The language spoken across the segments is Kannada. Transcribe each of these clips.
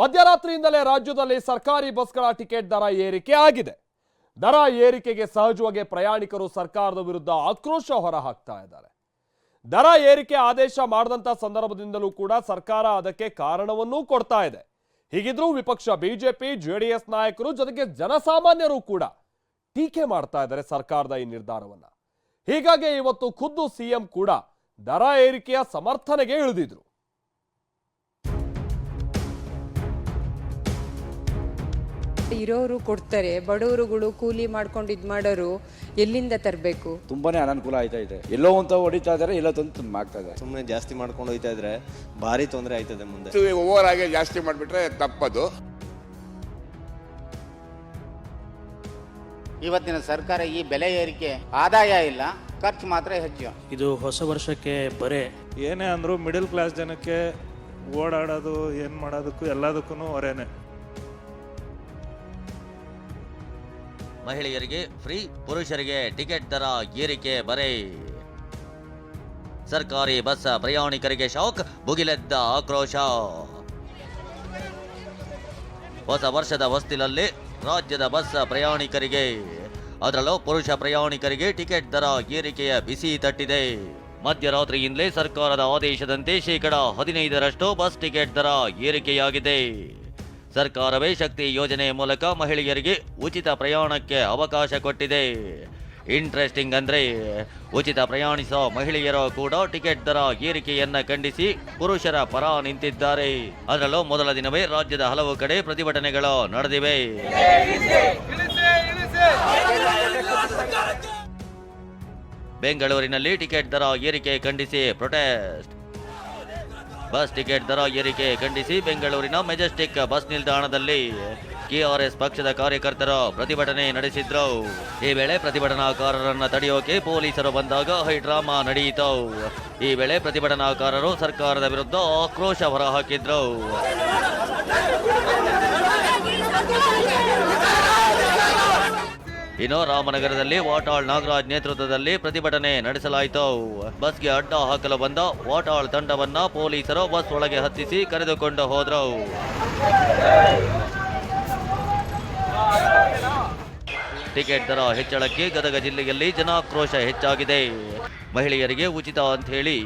ಮಧ್ಯರಾತ್ರಿಯಿಂದಲೇ ರಾಜ್ಯದಲ್ಲಿ ಸರ್ಕಾರಿ ಬಸ್ಗಳ ಟಿಕೆಟ್ ದರ ಏರಿಕೆ ಆಗಿದೆ. ದರ ಏರಿಕೆಗೆ ಸಹಜವಾಗಿ ಪ್ರಯಾಣಿಕರು ಸರ್ಕಾರದ ವಿರುದ್ಧ ಆಕ್ರೋಶ ಹೊರಹಾಕ್ತಾ ಇದ್ದಾರೆ. ದರ ಏರಿಕೆ ಆದೇಶ ಮಾಡದಂತ ಸಂದರ್ಭದಿಂದಲೂ ಕೂಡ ಸರ್ಕಾರ ಅದಕ್ಕೆ ಕಾರಣವನ್ನೂ ಕೊಡ್ತಾ ಇದೆ. ಹೀಗಿದ್ರೂ ವಿಪಕ್ಷ ಬಿಜೆಪಿ, ಜೆಡಿಎಸ್ ನಾಯಕರು ಜೊತೆಗೆ ಜನಸಾಮಾನ್ಯರು ಕೂಡ ಟೀಕೆ ಮಾಡ್ತಾ ಇದ್ದಾರೆ ಸರ್ಕಾರದ ಈ ನಿರ್ಧಾರವನ್ನ. ಹೀಗಾಗಿ ಇವತ್ತು ಖುದ್ದು ಸಿಎಂ ಕೂಡ ದರ ಏರಿಕೆಯ ಸಮರ್ಥನೆಗೆ ಇಳಿದಿದ್ರು. ಇರೋರು ಕೊಡ್ತಾರೆ ಬಡವರುಗಳು ಕೂಲಿ ಮಾಡ್ಕೊಂಡು ಇದು ಮಾಡೋರು ಎಲ್ಲಿಂದ ತರಬೇಕು? ತುಂಬಾನೇ ಅನಾನುಕೂಲ ಆಯ್ತಾ ಇದೆ. ಎಲ್ಲೋ ಅಂತ ಹೊಡಿತಾ ಇದಾರೆ ಎಲ್ಲೋ ತಂದು ಆಗ್ತಾ ಇದೆ ಸುಮ್ಮನೆ ಜಾಸ್ತಿ ಮಾಡ್ಕೊಂಡು ಹೋಯ್ತಾ ಇದ್ರೆ ಭಾರಿ ತೊಂದರೆ ಆಯ್ತದೆ ಮುಂದೆ. ಓವರ್ ಆಗಿ ಜಾಸ್ತಿ ಮಾಡಿಬಿಟ್ರೆ ತಪ್ಪದು. ಇವತ್ತಿನ ಸರ್ಕಾರ ಈ ಬೆಲೆ ಏರಿಕೆ ಆದಾಯ ಇಲ್ಲ ಖರ್ಚು ಮಾತ್ರ ಹೆಚ್ಚು. ಇದು ಹೊಸ ವರ್ಷಕ್ಕೆ ಬರೇ. ಏನೇ ಅಂದರೂ ಮಿಡಲ್ ಕ್ಲಾಸ್ ಜನಕ್ಕೆ ಓಡಾಡೋದು ಏನು ಮಾಡೋದಕ್ಕೂ ಎಲ್ಲದಕ್ಕೂ ಹೊರೇನೆ. ಮಹಿಳೆಯರಿಗೆ ಫ್ರೀ, ಪುರುಷರಿಗೆ ಟಿಕೆಟ್ ದರ ಏರಿಕೆ ಬರೆ. ಸರ್ಕಾರಿ ಬಸ್ ಪ್ರಯಾಣಿಕರಿಗೆ ಶಾಕ್, ಭುಗಿಲೆದ್ದ ಆಕ್ರೋಶ. ಹೊಸ ವರ್ಷದ ಹೊಸ್ತಿಲಲ್ಲಿ ರಾಜ್ಯದ ಬಸ್ ಪ್ರಯಾಣಿಕರಿಗೆ, ಅದರಲ್ಲೂ ಪುರುಷ ಪ್ರಯಾಣಿಕರಿಗೆ ಟಿಕೆಟ್ ದರ ಏರಿಕೆಯ ಬಿಸಿ ತಟ್ಟಿದೆ. ಮಧ್ಯರಾತ್ರಿಯಿಂದಲೇ ಸರ್ಕಾರದ ಆದೇಶದಂತೆ ಶೇಕಡ ಹದಿನೈದರಷ್ಟು ಬಸ್ ಟಿಕೆಟ್ ದರ ಏರಿಕೆಯಾಗಿದೆ. ಸರ್ಕಾರವೇ ಶಕ್ತಿ ಯೋಜನೆ ಮೂಲಕ ಮಹಿಳೆಯರಿಗೆ ಉಚಿತ ಪ್ರಯಾಣಕ್ಕೆ ಅವಕಾಶ ಕೊಟ್ಟಿದೆ. ಇಂಟ್ರೆಸ್ಟಿಂಗ್ ಅಂದ್ರೆ ಉಚಿತ ಪ್ರಯಾಣಿಸೋ ಮಹಿಳೆಯರು ಕೂಡ ಟಿಕೆಟ್ ದರ ಏರಿಕೆಯನ್ನ ಖಂಡಿಸಿ ಪುರುಷರ ಪರ ನಿಂತಿದ್ದಾರೆ. ಅದರಲ್ಲೂ ಮೊದಲ ದಿನವೇ ರಾಜ್ಯದ ಹಲವು ಕಡೆ ಪ್ರತಿಭಟನೆಗಳು ನಡೆದಿವೆ. ಬೆಂಗಳೂರಿನಲ್ಲಿ ಟಿಕೆಟ್ ದರ ಏರಿಕೆ ಖಂಡಿಸಿ ಪ್ರೊಟೆಸ್ಟ್ ಬಸ್ ಟಿಕೆಟ್ ದರ ಏರಿಕೆ ಖಂಡಿಸಿ ಬೆಂಗಳೂರಿನ ಮೆಜೆಸ್ಟಿಕ್ ಬಸ್ ನಿಲ್ದಾಣದಲ್ಲಿ ಕೆಆರ್ಎಸ್ ಪಕ್ಷದ ಕಾರ್ಯಕರ್ತರು ಪ್ರತಿಭಟನೆ ನಡೆಸಿದ್ರು. ಈ ವೇಳೆ ಪ್ರತಿಭಟನಾಕಾರರನ್ನು ತಡೆಯೋಕೆ ಪೊಲೀಸರು ಬಂದಾಗ ಹೈಡ್ರಾಮಾ ನಡೆಯಿತು ಈ ವೇಳೆ ಪ್ರತಿಭಟನಾಕಾರರು ಸರ್ಕಾರದ ವಿರುದ್ಧ ಆಕ್ರೋಶ ಹೊರಹಾಕಿದ್ರು. ಇನ್ನು ರಾಮನಗರದಲ್ಲಿ ವಾಟಾಳ್ ನಾಗರಾಜ್ ನೇತೃತ್ವದಲ್ಲಿ ಪ್ರತಿಭಟನೆ ನಡೆಸಲಾಯಿತು. ಬಸ್ಗೆ ಅಡ್ಡ ಹಾಕಲು ಬಂದ ವಾಟಾಳ್ ತಂಡವನ್ನ ಪೊಲೀಸರು ಬಸ್ ಒಳಗೆ ಹತ್ತಿಸಿ ಕರೆದುಕೊಂಡು ಹೋದ್ರು. ಟಿಕೆಟ್ ದರ ಹೆಚ್ಚಳಕ್ಕೆ ಗದಗ ಜಿಲ್ಲೆಯಲ್ಲಿ ಜನಾಕ್ರೋಶ ಹೆಚ್ಚಾಗಿದೆ. ಮಹಿಳೆಯರಿಗೆ ಉಚಿತ ಅಂತ ಹೇಳಿ,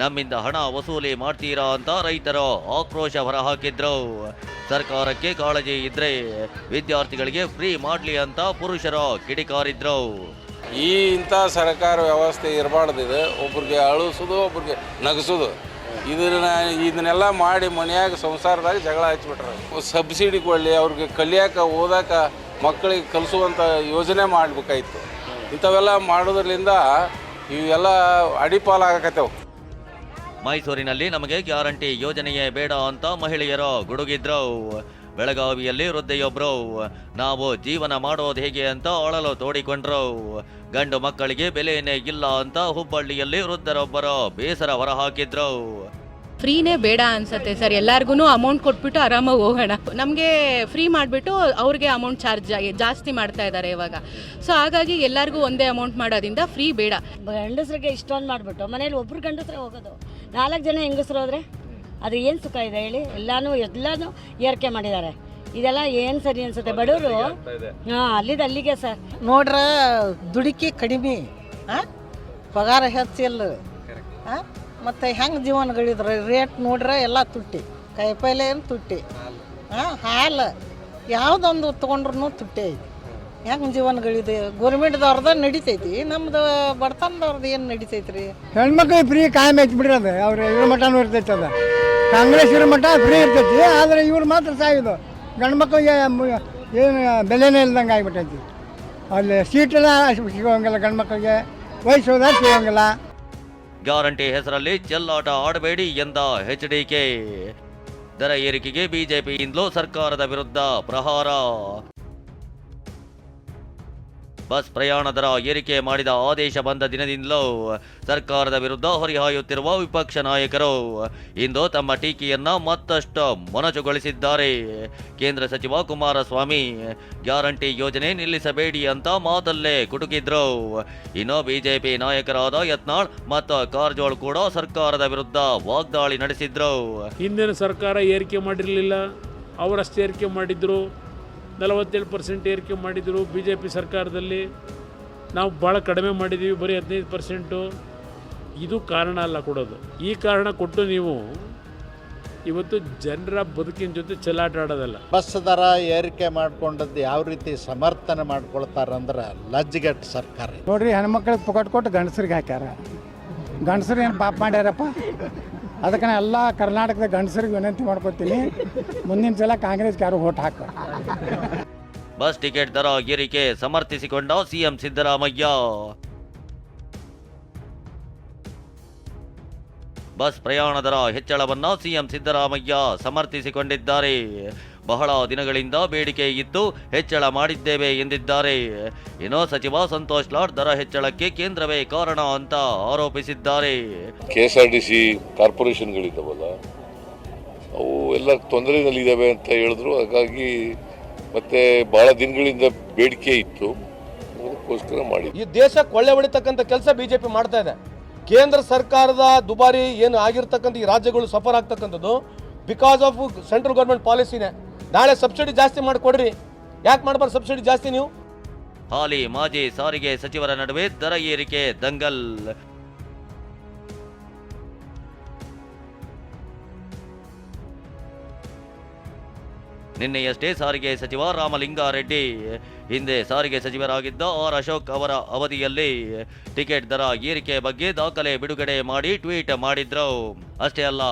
ನಮ್ಮಿಂದ ಹಣ ವಸೂಲಿ ಮಾಡ್ತೀರಾ ಅಂತ ರೈತರು ಆಕ್ರೋಶ ಹೊರಹಾಕಿದ್ರು ಸರ್ಕಾರಕ್ಕೆ ಕಾಳಜಿ ಇದ್ರೆ ವಿದ್ಯಾರ್ಥಿಗಳಿಗೆ ಫ್ರೀ ಮಾಡ್ಲಿ ಅಂತ ಪುರುಷರು ಕಿಡಿಕಾರಿದ್ರು. ಈ ಇಂಥ ಸರ್ಕಾರ ವ್ಯವಸ್ಥೆ ಇರಬಾರ್ದು ಇದು ಒಬ್ರಿಗೆ ಅಳಿಸೋದು, ಒಬ್ರಿಗೆ ನಗಸೋದು. ಇದನ್ನ ಇದನ್ನೆಲ್ಲ ಮಾಡಿ ಮನೆಯಾಗ ಸಂಸಾರದಾಗ ಜಗಳ ಹಚ್ಬಿಟ್ರೆ ಸಬ್ಸಿಡಿ ಕೊಡಲಿ, ಅವ್ರಿಗೆ ಕಲಿಯಾಕ, ಓದಾಕ, ಮಕ್ಕಳಿಗೆ ಕಲಿಸುವಂಥ ಯೋಜನೆ ಮಾಡಬೇಕಾಯ್ತು. ಇಂಥವೆಲ್ಲ ಮಾಡೋದ್ರಿಂದ ಇವೆಲ್ಲ ಅಡಿಪಾಲಾಗಕತ್ತೇವು. ಮೈಸೂರಿನಲ್ಲಿ ನಮಗೆ ಗ್ಯಾರಂಟಿ ಯೋಜನೆಯೇ ಬೇಡ ಅಂತ ಮಹಿಳೆಯರು ಗುಡುಗಿದ್ರು ಬೆಳಗಾವಿಯಲ್ಲಿ ವೃದ್ಧೆಯೊಬ್ರು ನಾವು ಜೀವನ ಮಾಡೋದು ಹೇಗೆ ಅಂತ ಅಳಲು ತೋಡಿಕೊಂಡ್ರು. ಗಂಡು ಮಕ್ಕಳಿಗೆ ಬೆಲೆಯೇ ಇಲ್ಲ ಅಂತ ಹುಬ್ಬಳ್ಳಿಯಲ್ಲಿ ವೃದ್ಧರೊಬ್ಬರು ಬೇಸರ ಹೊರಹಾಕಿದ್ರು ಫ್ರೀನೇ ಬೇಡ ಅನ್ಸತ್ತೆ ಸರ್ ಎಲ್ಲಾರ್ಗು ಅಮೌಂಟ್ ಕೊಟ್ಬಿಟ್ಟು ಆರಾಮಾಗಿ ಹೋಗೋಣ. ನಮಗೆ ಫ್ರೀ ಮಾಡಿಬಿಟ್ಟು ಅವ್ರಿಗೆ ಅಮೌಂಟ್ ಚಾರ್ಜ್ ಜಾಸ್ತಿ ಮಾಡ್ತಾ ಇದ್ದಾರೆ ಇವಾಗ. ಸೊ ಹಾಗಾಗಿ ಎಲ್ಲರಿಗೂ ಒಂದೇ ಅಮೌಂಟ್ ಮಾಡೋದ್ರಿಂದ ಫ್ರೀ ಬೇಡ. ಗಂಡಸ್ರಿಗೆ ಇಷ್ಟೊಂದು ಮಾಡಿಬಿಟ್ಟು ಮನೇಲಿ ಒಬ್ರು ಗಂಡಸ್ರೆ ಹೋಗೋದು. ನಾಲ್ಕು ಜನ ಹೆಂಗಸ್ರು ಹೋದರೆ ಅದು ಏನು ಸುಖ ಇದೆ ಹೇಳಿ? ಎಲ್ಲಾನು ಎಲ್ಲಾನು ಏರಿಕೆ ಮಾಡಿದ್ದಾರೆ. ಇದೆಲ್ಲ ಏನು ಸರಿ ಅನ್ಸುತ್ತೆ? ಬಡವರು ಹಾಂ ಅಲ್ಲಿದ್ದು ಅಲ್ಲಿಗೆ ಸರ್ ನೋಡ್ರ ದುಡುಕಿ ಕಡಿಮೆ. ಹಾಂ ಪಗಾರ ಹೆಚ್ಚಿಲ್ಲ ಹಾಂ ಮತ್ತು ಹೆಂಗೆ ಜೀವನಗಳಿದ್ರೆ? ರೇಟ್ ನೋಡ್ರೆ ಎಲ್ಲ ತುಟ್ಟಿ. ಕಾಯಿಪಲ್ಲೆ ಏನು ತುಟ್ಟಿ? ಹಾಂ ಹಾಲು. ಯಾವುದೊಂದು ತೊಗೊಂಡ್ರು ತುಟ್ಟಿ ಐತಿ. ಹೆಂಗೆ ಜೀವನಗಳಿದೆ? ಗೌರ್ಮೆಂಟ್ದವ್ರದ ನಡಿತೈತಿ ನಮ್ದು ಬಡತನದವ್ರದ್ದು ಏನು ನಡಿತೈತಿ ರೀ ಹೆಣ್ಮಕ್ಳಿಗೆ ಫ್ರೀ ಕಾಯಂ ಐತಿ ಬಿಡ್ರಿ ಅದು. ಅವ್ರ ಇವ್ರ ಮಠನೂ ಇರ್ತೈತಿ ಅದು. ಕಾಂಗ್ರೆಸ್ ಇರೋ ಮಠ ಫ್ರೀ ಇರ್ತೈತಿ ಆದರೆ ಇವ್ರು ಮಾತ್ರ ಸಾಯೋದು. ಗಂಡು ಮಕ್ಕಳಿಗೆ ಏನು ಬೆಲೆನೇ ಇಲ್ದಂಗೆ ಆಗಿಬಿಟ್ಟೈತಿ. ಅಲ್ಲಿ ಸೀಟೆಲ್ಲ ಸಿಗೋಂಗಿಲ್ಲ ಗಂಡು ಮಕ್ಕಳಿಗೆ ವಯಸ್ಸು ಸಿಗೋಂಗಿಲ್ಲ. ಗ್ಯಾರಂಟಿ ಹೆಸರಲ್ಲಿ ಚೆಲ್ಲಾಟ ಆಡಬೇಡಿ ಎಂದ ಎಚ್ ಡಿ ಕೆ. ದರ ಏರಿಕೆಗೆ ಬಿಜೆಪಿಯಿಂದಲೂ ಸರ್ಕಾರದ ವಿರುದ್ಧ ಪ್ರಹಾರ. ಬಸ್ ಪ್ರಯಾಣ ದರ ಏರಿಕೆ ಮಾಡಿದ ಆದೇಶ ಬಂದ ದಿನದಿಂದಲೂ ಸರ್ಕಾರದ ವಿರುದ್ಧ ಹೊರಿಹಾಯುತ್ತಿರುವ ವಿಪಕ್ಷ ನಾಯಕರು ಇಂದು ತಮ್ಮ ಟೀಕೆಯನ್ನ ಮತ್ತಷ್ಟು ಮೊನಚುಗೊಳಿಸಿದ್ದಾರೆ ಕೇಂದ್ರ ಸಚಿವ ಕುಮಾರಸ್ವಾಮಿ ಗ್ಯಾರಂಟಿ ಯೋಜನೆ ನಿಲ್ಲಿಸಬೇಡಿ ಅಂತ ಮಾತಲ್ಲೇ ಕುಟುಕಿದ್ರು. ಇನ್ನು ಬಿಜೆಪಿ ನಾಯಕರಾದ ಯತ್ನಾಳ್ ಮತ್ತು ಕಾರಜೋಳ್ ಕೂಡ ಸರ್ಕಾರದ ವಿರುದ್ಧ ವಾಗ್ದಾಳಿ ನಡೆಸಿದ್ರು. ಹಿಂದಿನ ಸರ್ಕಾರ ಏರಿಕೆ ಮಾಡಿರಲಿಲ್ಲ, ಅವರಷ್ಟೇ ಏರಿಕೆ ಮಾಡಿದರು. ನಲವತ್ತೇಳು ಪರ್ಸೆಂಟ್ ಏರಿಕೆ ಮಾಡಿದರು ಬಿ ಜೆ ಪಿ ಸರ್ಕಾರದಲ್ಲಿ. ನಾವು ಭಾಳ ಕಡಿಮೆ ಮಾಡಿದ್ದೀವಿ ಬರೀ ಹದಿನೈದು ಪರ್ಸೆಂಟು ಇದು ಕಾರಣ ಅಲ್ಲ ಕೊಡೋದು. ಈ ಕಾರಣ ಕೊಟ್ಟು ನೀವು ಇವತ್ತು ಜನರ ಬದುಕಿನ ಜೊತೆ ಚೆಲ್ಲಾಟ ಆಡೋದಲ್ಲ. ಬಸ್ ದರ ಏರಿಕೆ ಮಾಡ್ಕೊಂಡದ್ದು ಯಾವ ರೀತಿ ಸಮರ್ಥನೆ ಮಾಡ್ಕೊಳ್ತಾರಂದ್ರೆ ಲಜ್ಜೆಗೆಟ್ಟ ಸರ್ಕಾರ. ನೋಡ್ರಿ ಹೆಣ್ಮಕ್ಳಿಗೆ ಪುಕಟ್ ಕೊಟ್ಟು ಗಂಡಸ್ರಿಗೆ ಹಾಕ್ಯಾರ. ಗಂಡಸ್ರು ಏನು ಪಾಪ ಮಾಡ್ಯಾರಪ್ಪ? ಅದಕ್ಕೆ ಎಲ್ಲ ಕರ್ನಾಟಕದ ಗಂಡಸರಿಗೆ ವಿನಂತಿ ಮಾಡ್ಕೊತೀನಿ. ಮುಂದಿನ ಸಲ ಕಾಂಗ್ರೆಸ್ಗೆ ಯಾರು ಓಟ್ ಹಾಕ ಬಸ್ ಟಿಕೆಟ್ ದರ ಏರಿಕೆ ಸಮರ್ಥಿಸಿಕೊಂಡ ಸಿಎಂ ಸಿದ್ದರಾಮಯ್ಯ. ಬಸ್ ಪ್ರಯಾಣ ದರ ಹೆಚ್ಚಳವನ್ನು ಸಿಎಂ ಸಿದ್ದರಾಮಯ್ಯ ಸಮರ್ಥಿಸಿಕೊಂಡಿದ್ದಾರೆ. ಬಹಳ ದಿನಗಳಿಂದ ಬೇಡಿಕೆ ಇದ್ದು ಹೆಚ್ಚಳ ಮಾಡಿದ್ದೇವೆ ಎಂದಿದ್ದಾರೆ. ಏನೋ ಸಚಿವ ಸಂತೋಷ್ ಲಾಡ್ ದರ ಹೆಚ್ಚಳಕ್ಕೆ ಕೇಂದ್ರವೇ ಕಾರಣ ಅಂತ ಆರೋಪಿಸಿದ್ದಾರೆ. K S R T C ಕಾರ್ಪೊರೇಷನ್ಗಳಿದ್ದಾವಲ್ಲ ಅವು ಎಲ್ಲ ತೊಂದರೆನಲ್ಲಿದ್ದಾವೆ ಅಂತ ಹೇಳಿದ್ರು. ಹಾಗಾಗಿ ಮತ್ತೆ ಬಹಳ ದಿನಗಳಿಂದ ಬೇಡಿಕೆ ಇತ್ತು. ಅದಕ್ಕೋಸ್ಕರ ಮಾಡಿ ಈ ದೇಶ ಕೊಳ್ಳೆ ಹೊಡಿತಕ್ಕಂಥ ಕೆಲಸ ಬಿಜೆಪಿ ಮಾಡ್ತಾ ಇದೆ. ಕೇಂದ್ರ ಸರ್ಕಾರದ ದುಬಾರಿ ಏನು ಆಗಿರ್ತಕ್ಕಂಥ ಈ ರಾಜ್ಯಗಳು ಸಫರ್ ಆಗ್ತಕ್ಕಂಥದ್ದು ಬಿಕಾಸ್ ಆಫ್ ಸೆಂಟ್ರಲ್ ಗೌರ್ಮೆಂಟ್ ಪಾಲಿಸಿನೇ ನಾಳೆ ಸಬ್ಸಿಡಿ ಜಾಸ್ತಿ ಮಾಡಿಕೊಡ್ರಿ. ಯಾಕೆ ಮಾಡಬಾರ್ದು ಸಬ್ಸಿಡಿ ಜಾಸ್ತಿ ನೀವು? ಹಾಲಿ ಮಾಜಿ ಸಾರಿಗೆ ಸಚಿವರ ನಡುವೆ ದರ ಏರಿಕೆ ದಂಗಲ್. ನಿನ್ನೆಯಷ್ಟೇ ಸಾರಿಗೆ ಸಚಿವ ರಾಮಲಿಂಗಾರೆಡ್ಡಿ, ಹಿಂದೆ ಸಾರಿಗೆ ಸಚಿವರಾಗಿದ್ದ ಆರ್ ಅಶೋಕ್ ಅವರ ಅವಧಿಯಲ್ಲಿ ಟಿಕೆಟ್ ದರ ಏರಿಕೆ ಬಗ್ಗೆ ದಾಖಲೆ ಬಿಡುಗಡೆ ಮಾಡಿ ಟ್ವೀಟ್ ಮಾಡಿದ್ರು. ಅಷ್ಟೇ ಅಲ್ಲ,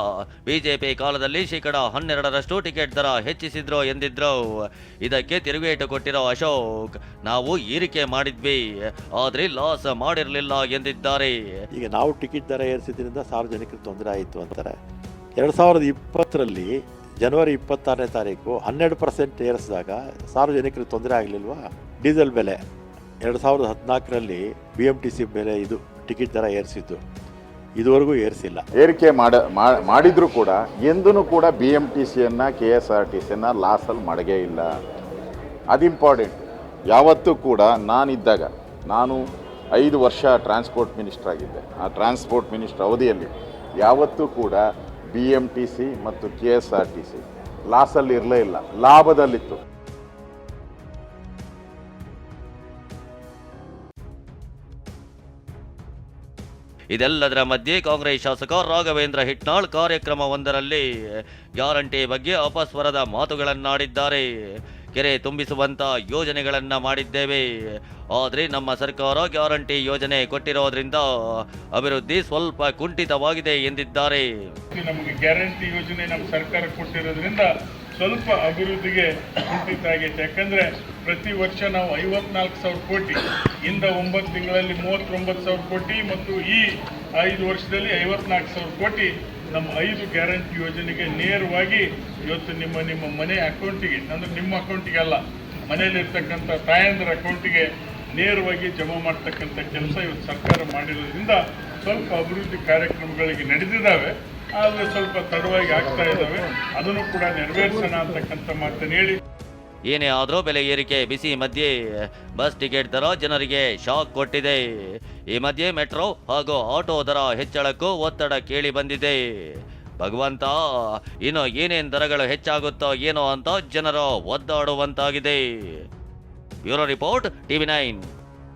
ಬಿಜೆಪಿ ಕಾಲದಲ್ಲಿ ಶೇಕಡ ಹನ್ನೆರಡರಷ್ಟು ಟಿಕೆಟ್ ದರ ಹೆಚ್ಚಿಸಿದ್ರು ಎಂದಿದ್ರು, ಇದಕ್ಕೆ ತಿರುಗೇಟು ಕೊಟ್ಟಿರೋ ಅಶೋಕ್, ನಾವು ಏರಿಕೆ ಮಾಡಿದ್ವಿ, ಆದ್ರೆ ಲಾಸ್ ಮಾಡಿರಲಿಲ್ಲ ಎಂದಿದ್ದಾರೆ. ಈಗ ನಾವು ಟಿಕೆಟ್ ದರ ಏರಿಸಿದ್ರಿಂದ ಸಾರ್ವಜನಿಕರಿಗೆ ತೊಂದರೆ ಆಯಿತು ಅಂತಾರೆ. ಎರಡು ಸಾವಿರದ ಇಪ್ಪತ್ತರಲ್ಲಿ ಜನವರಿ ಇಪ್ಪತ್ತಾರನೇ ತಾರೀಕು ಹನ್ನೆರಡು ಪರ್ಸೆಂಟ್ ಏರಿಸಿದಾಗ ಸಾರ್ವಜನಿಕರಿಗೆ ತೊಂದರೆ ಆಗಲಿಲ್ವಾ? ಡೀಸೆಲ್ ಬೆಲೆ. ಎರಡು ಸಾವಿರದ ಹದಿನಾಲ್ಕರಲ್ಲಿ ಬಿ ಎಂ ಟಿ ಸಿ ಬೆಲೆ ಇದು, ಟಿಕೆಟ್ ದರ ಏರಿಸಿದ್ದು. ಇದುವರೆಗೂ ಏರಿಸಿಲ್ಲ. ಏರಿಕೆ ಮಾಡ ಮಾಡಿದ್ರು ಕೂಡ ಎಂದೂ ಕೂಡ ಬಿ ಎಂ ಟಿ ಸಿಯನ್ನು ಕೆ ಎಸ್ ಆರ್ ಟಿ ಲಾಸಲ್ಲಿ ಮಾಡಗೇ ಇಲ್ಲ. ಅದು ಇಂಪಾರ್ಟೆಂಟ್ ಯಾವತ್ತೂ ಕೂಡ ನಾನಿದ್ದಾಗ, ನಾನು ಐದು ವರ್ಷ ಟ್ರಾನ್ಸ್ಪೋರ್ಟ್ ಮಿನಿಸ್ಟರ್ ಆಗಿದ್ದೆ. ಆ ಟ್ರಾನ್ಸ್ಪೋರ್ಟ್ ಮಿನಿಸ್ಟರ್ ಅವಧಿಯಲ್ಲಿ ಯಾವತ್ತೂ ಕೂಡ ಬಿ ಎಂ ಟಿ ಸಿ ಮತ್ತು K S R T C ಲಾಸಲ್ಲಿ ಇರಲೇ ಇಲ್ಲ. ಲಾಭದಲ್ಲಿತ್ತು. ಇದೆಲ್ಲದರ ಮಧ್ಯೆ ಕಾಂಗ್ರೆಸ್ ಶಾಸಕ ರಾಘವೇಂದ್ರ ಹಿಟ್ನಾಳ್ ಕಾರ್ಯಕ್ರಮವೊಂದರಲ್ಲಿ ಗ್ಯಾರಂಟಿ ಬಗ್ಗೆ ಅಪಸ್ವರದ ಮಾತುಗಳನ್ನಾಡಿದ್ದಾರೆ. ಕೆರೆ ತುಂಬಿಸುವಂತ ಯೋಜನೆಗಳನ್ನು ಮಾಡಿದ್ದೇವೆ. ಆದರೆ ನಮ್ಮ ಸರ್ಕಾರ ಗ್ಯಾರಂಟಿ ಯೋಜನೆ ಕೊಟ್ಟಿರೋದ್ರಿಂದ ಅಭಿವೃದ್ಧಿ ಸ್ವಲ್ಪ ಕುಂಠಿತವಾಗಿದೆ ಎಂದಿದ್ದಾರೆ. ನಮಗೆ ಗ್ಯಾರಂಟಿ ಯೋಜನೆ ನಮ್ಮ ಸರ್ಕಾರ ಕೊಟ್ಟಿರೋದ್ರಿಂದ ಸ್ವಲ್ಪ ಅಭಿವೃದ್ಧಿಗೆ ಕುಂಠಿತ ಯಾಕಂದರೆ ಯಾಕಂದ್ರೆ ಪ್ರತಿ ವರ್ಷ ನಾವು ಐವತ್ನಾಲ್ಕು ಸಾವಿರ ಕೋಟಿ, ಇಂದ ಒಂಬತ್ತು ತಿಂಗಳಲ್ಲಿ ಮೂವತ್ತೊಂಬತ್ತು ಸಾವಿರ ಕೋಟಿ ಮತ್ತು ಈ ಐದು ವರ್ಷದಲ್ಲಿ ಐವತ್ನಾಲ್ಕು ಸಾವಿರ ಕೋಟಿ ನಮ್ಮ ಐದು ಗ್ಯಾರಂಟಿ ಯೋಜನೆಗೆ ನೇರವಾಗಿ ಇವತ್ತು ನಿಮ್ಮ ನಿಮ್ಮ ಮನೆ ಅಕೌಂಟಿಗೆ, ಅಂದರೆ ನಿಮ್ಮ ಅಕೌಂಟಿಗೆ ಅಲ್ಲ, ಮನೆಯಲ್ಲಿರ್ತಕ್ಕಂಥ ತಾಯಂದ್ರ ಅಕೌಂಟಿಗೆ ನೇರವಾಗಿ ಜಮಾ ಮಾಡ್ತಕ್ಕಂಥ ಕೆಲಸ ಇವತ್ತು ಸರ್ಕಾರ ಮಾಡಿರೋದ್ರಿಂದ ಸ್ವಲ್ಪ ಅಭಿವೃದ್ಧಿ ಕಾರ್ಯಕ್ರಮಗಳಿಗೆ ನಡೆದಿದ್ದಾವೆ. ಆದರೆ ಸ್ವಲ್ಪ ತಡವಾಗಿ ಆಗ್ತಾ ಇದ್ದಾವೆ ಅದನ್ನು ಕೂಡ ನೆರವೇರಿಸೋಣ ಅಂತಕ್ಕಂಥ ಮಾತನ್ನು ಹೇಳಿ. ಏನೇ ಆದರೂ ಬೆಲೆ ಏರಿಕೆ, ಬಿಸಿ ಮಧ್ಯೆ, ಬಸ್ ಟಿಕೆಟ್ ದರ ಜನರಿಗೆ ಶಾಕ್ ಕೊಟ್ಟಿದೆ. ಈ ಮಧ್ಯೆ ಮೆಟ್ರೋ ಹಾಗೂ ಆಟೋ ದರ ಹೆಚ್ಚಳಕ್ಕೂ ಒತ್ತಡ ಕೇಳಿ ಬಂದಿದೆ. ಭಗವಂತ, ಇನ್ನು ಏನೇನ್ ದರಗಳು ಹೆಚ್ಚಾಗುತ್ತೋ ಏನೋ ಅಂತ ಜನರು ಒದ್ದಾಡುವಂತಾಗಿದೆ. Bureau report, TV nine.